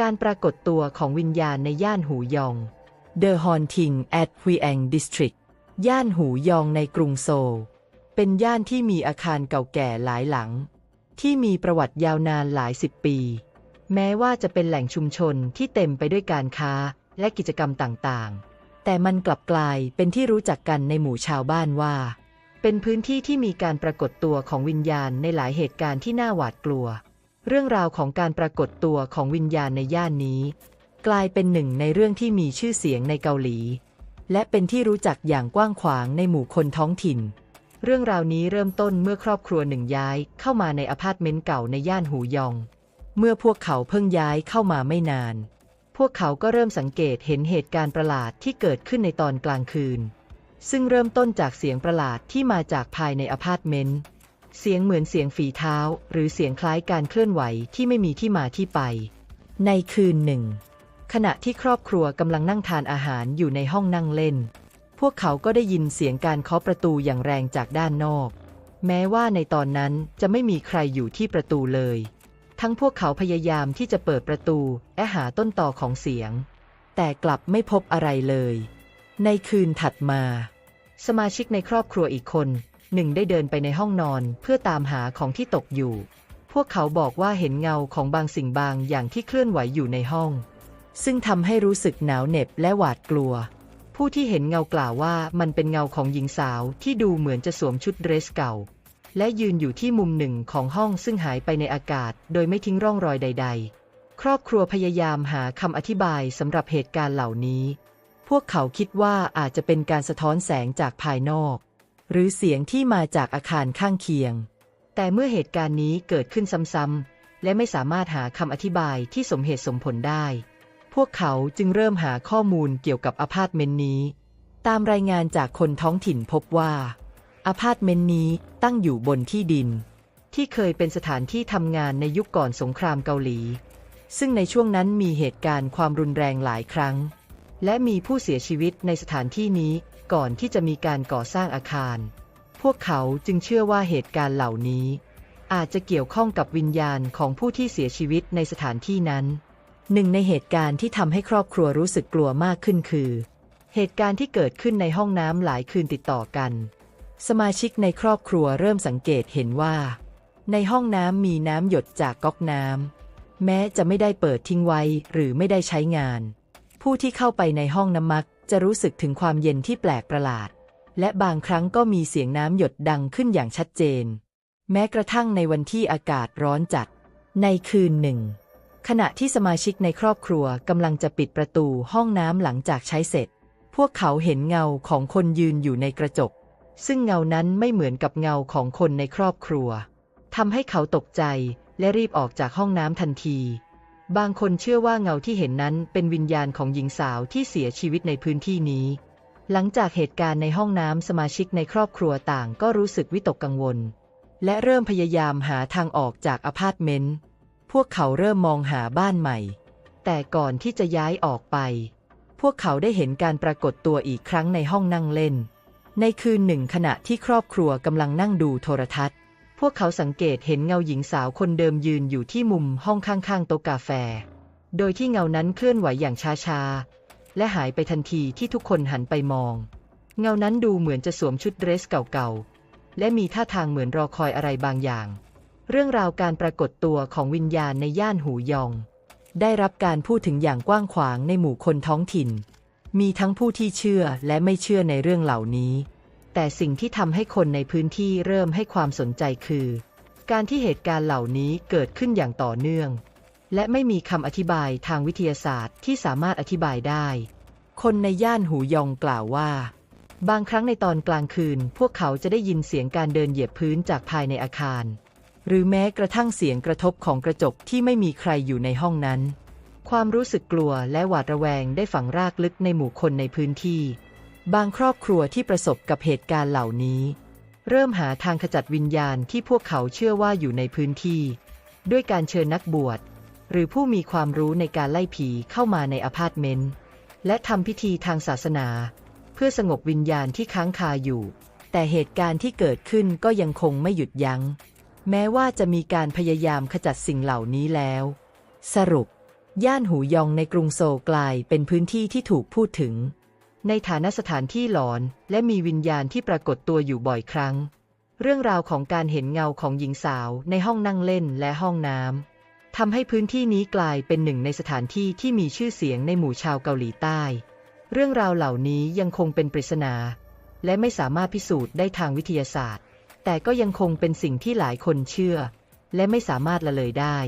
การปรากฏตัวของวิญญาณในย่านหูยอง The Haunting at Huiang District ย่านหูยองในกรุงโซล เป็นย่านที่มีอาคารเก่าแก่หลายหลัง ที่มีประวัติยาวนานหลายสิบปี แม้ว่าจะเป็นแหล่งชุมชนที่เต็มไปด้วยการค้าและกิจกรรมต่างๆ แต่มันกลับกลายเป็นที่รู้จักกันในหมู่ชาวบ้านว่า เป็นพื้นที่ที่มีการปรากฏตัวของวิญญาณในหลายเหตุการณ์ที่น่าหวาดกลัว เรื่องราวของการปรากฏตัวของวิญญาณในย่านนี้ กลายเป็นหนึ่งในเรื่องที่มีชื่อเสียงในเกาหลี และเป็นที่รู้จักอย่างกว้างขวางในหมู่คนท้องถิ่น เรื่องราวนี้เริ่มต้นเมื่อครอบครัวหนึ่งย้ายเข้ามาในอพาร์ตเมนต์เก่าในย่านหูยอง เมื่อพวกเขาเพิ่งย้ายเข้ามาไม่นาน พวกเขาก็เริ่มสังเกตเห็นเหตุการณ์ประหลาดที่เกิดขึ้นในตอนกลางคืน ซึ่งเริ่มต้นจากเสียงประหลาดที่มาจากภายในอพาร์ตเมนต์ เสียงเหมือนเสียงฝีเท้า หรือเสียงคล้ายการเคลื่อนไหวที่ไม่มีที่มาที่ไป ในคืนหนึ่ง ขณะที่ครอบครัวกำลังนั่งทานอาหารอยู่ในห้องนั่งเล่น พวกเขาก็ได้ยินเสียงการเคาะประตูอย่างแรงจากด้านนอก แม้ว่าในตอนนั้นจะไม่มีใครอยู่ที่ประตูเลย ทั้งพวกเขาพยายามที่จะเปิดประตูและหาต้นต่อของเสียง แต่กลับไม่พบอะไรเลย ในคืนถัดมา สมาชิกในครอบครัวอีกคน หนึ่งได้เดินไปในห้องนอนเพื่อตามหาของที่ตกอยู่ พวกเขาบอกว่าเห็นเงาของบางสิ่งบางอย่างที่เคลื่อนไหวอยู่ในห้อง ซึ่งทำให้รู้สึกหนาวเหน็บและหวาดกลัว ผู้ที่เห็นเงากล่าวว่ามันเป็นเงาของหญิงสาวที่ดูเหมือนจะสวมชุดเดรสเก่า และยืนอยู่ที่มุมหนึ่งของห้องซึ่งหายไปในอากาศ โดยไม่ทิ้งร่องรอยใด ๆ ครอบครัวพยายามหาคำอธิบายสำหรับเหตุการณ์เหล่านี้ พวกเขาคิดว่าอาจจะเป็นการสะท้อนแสงจากภายนอก หรือเสียงที่มาจากอาคารข้างเคียง แต่เมื่อเหตุการณ์นี้เกิดขึ้นซ้ำๆ และไม่สามารถหาคำอธิบายที่สมเหตุสมผลได้ พวกเขาจึงเริ่มหาข้อมูลเกี่ยวกับอาพาร์ตเมนต์นี้ ตามรายงานจากคนท้องถิ่นพบว่า อาพาร์ตเมนต์นี้ตั้งอยู่บนที่ดิน ที่เคยเป็นสถานที่ทำงานในยุคก่อนสงครามเกาหลี ซึ่งในช่วงนั้นมีเหตุการณ์ความรุนแรงหลายครั้ง และมีผู้เสียชีวิตในสถานที่นี้ ก่อนที่จะมีการก่อสร้างอาคาร พวกเขาจึงเชื่อว่าเหตุการณ์เหล่านี้ อาจจะเกี่ยวข้องกับวิญญาณของผู้ที่เสียชีวิตในสถานที่นั้น หนึ่งในเหตุการณ์ที่ทำให้ครอบครัวรู้สึกกลัวมากขึ้นคือ เหตุการณ์ที่เกิดขึ้นในห้องน้ำหลายคืนติดต่อกัน สมาชิกในครอบครัวเริ่มสังเกตเห็นว่า ในห้องน้ำมีน้ำหยดจากก๊อกน้ำแม้จะไม่ได้เปิดทิ้งไว้หรือไม่ได้ใช้งาน ผู้ที่เข้าไปในห้องน้ำมัก จะรู้สึกถึงความเย็นที่แปลกประหลาด และบางครั้งก็มีเสียงน้ำหยดดังขึ้นอย่างชัดเจน แม้กระทั่งในวันที่อากาศร้อนจัด ในคืนหนึ่ง ขณะที่สมาชิกในครอบครัวกำลังจะปิดประตูห้องน้ำหลังจากใช้เสร็จ พวกเขาเห็นเงาของคนยืนอยู่ในกระจก ซึ่งเงานั้นไม่เหมือนกับเงาของคนในครอบครัวทำให้เขาตกใจและรีบออกจากห้องน้ำทันที บางคนเชื่อว่าเงาที่เห็นนั้นเป็นวิญญาณของหญิงสาวที่เสียชีวิตในพื้นที่นี้ หลังจากเหตุการณ์ในห้องน้ำสมาชิกในครอบครัวต่างก็รู้สึกวิตกกังวล และเริ่มพยายามหาทางออกจากอพาร์ตเมนต์ พวกเขาเริ่มมองหาบ้านใหม่ แต่ก่อนที่จะย้ายออกไป พวกเขาได้เห็นการปรากฏตัวอีกครั้งในห้องนั่งเล่น ในคืนหนึ่งขณะที่ครอบครัวกำลังนั่งดูโทรทัศน์ พวกเขาสังเกตเห็นเงาหญิงสาวคนเดิมยืนอยู่ที่มุมห้องข้างๆโต๊ะกาแฟ โดยที่เงานั้นเคลื่อนไหวอย่างช้าๆ และหายไปทันทีที่ทุกคนหันไปมอง เงานั้นดูเหมือนจะสวมชุดเดรสเก่าๆ และมีท่าทางเหมือนรอคอยอะไรบางอย่าง เรื่องราวการปรากฏตัวของวิญญาณในย่านหูยอง ได้รับการพูดถึงอย่างกว้างขวางในหมู่คนท้องถิ่น มีทั้งผู้ที่เชื่อและไม่เชื่อในเรื่องเหล่านี้ แต่สิ่งที่ทำให้คนในพื้นที่เริ่มให้ความสนใจคือ การที่เหตุการณ์เหล่านี้เกิดขึ้นอย่างต่อเนื่อง และไม่มีคำอธิบายทางวิทยาศาสตร์ที่สามารถอธิบายได้ คนในย่านหูยองกล่าวว่า บางครั้งในตอนกลางคืน พวกเขาจะได้ยินเสียงการเดินเหยียบพื้นจากภายในอาคาร หรือแม้กระทั่งเสียงกระทบของกระจกที่ไม่มีใครอยู่ในห้องนั้น ความรู้สึกกลัวและหวาดระแวงได้ฝังรากลึกในหมู่คนในพื้นที่ บางครอบครัวที่ประสบกับเหตุการณ์เหล่านี้ เริ่มหาทางขจัดวิญญาณที่พวกเขาเชื่อว่าอยู่ในพื้นที่ ด้วยการเชิญนักบวช หรือผู้มีความรู้ในการไล่ผีเข้ามาในอพาร์ตเมนต์และทำพิธีทางศาสนา เพื่อสงบวิญญาณที่ค้างคาอยู่ แต่เหตุการณ์ที่เกิดขึ้นก็ยังคงไม่หยุดยัง้ง แม้ว่าจะมีการพยายามขจัดสิ่งเหล่านี้แล้ว สรุป ย่านหูยองในกรุงโซลกลายเป็นพื้นที่ที่ถูกพูดถึง ในฐานะสถานที่หลอนและมีวิญญาณที่ปรากฏตัวอยู่บ่อยครั้ง เรื่องราวของการเห็นเงาของหญิงสาวในห้องนั่งเล่นและห้องน้ำทำให้พื้นที่นี้กลายเป็นหนึ่งในสถานที่ที่มีชื่อเสียงในหมู่ชาวเกาหลีใต้ เรื่องราวเหล่านี้ยังคงเป็นปริศนา และไม่สามารถพิสูจน์ได้ทางวิทยาศาสตร์ แต่ก็ยังคงเป็นสิ่งที่หลายคนเชื่อ และไม่สามารถละเลยได้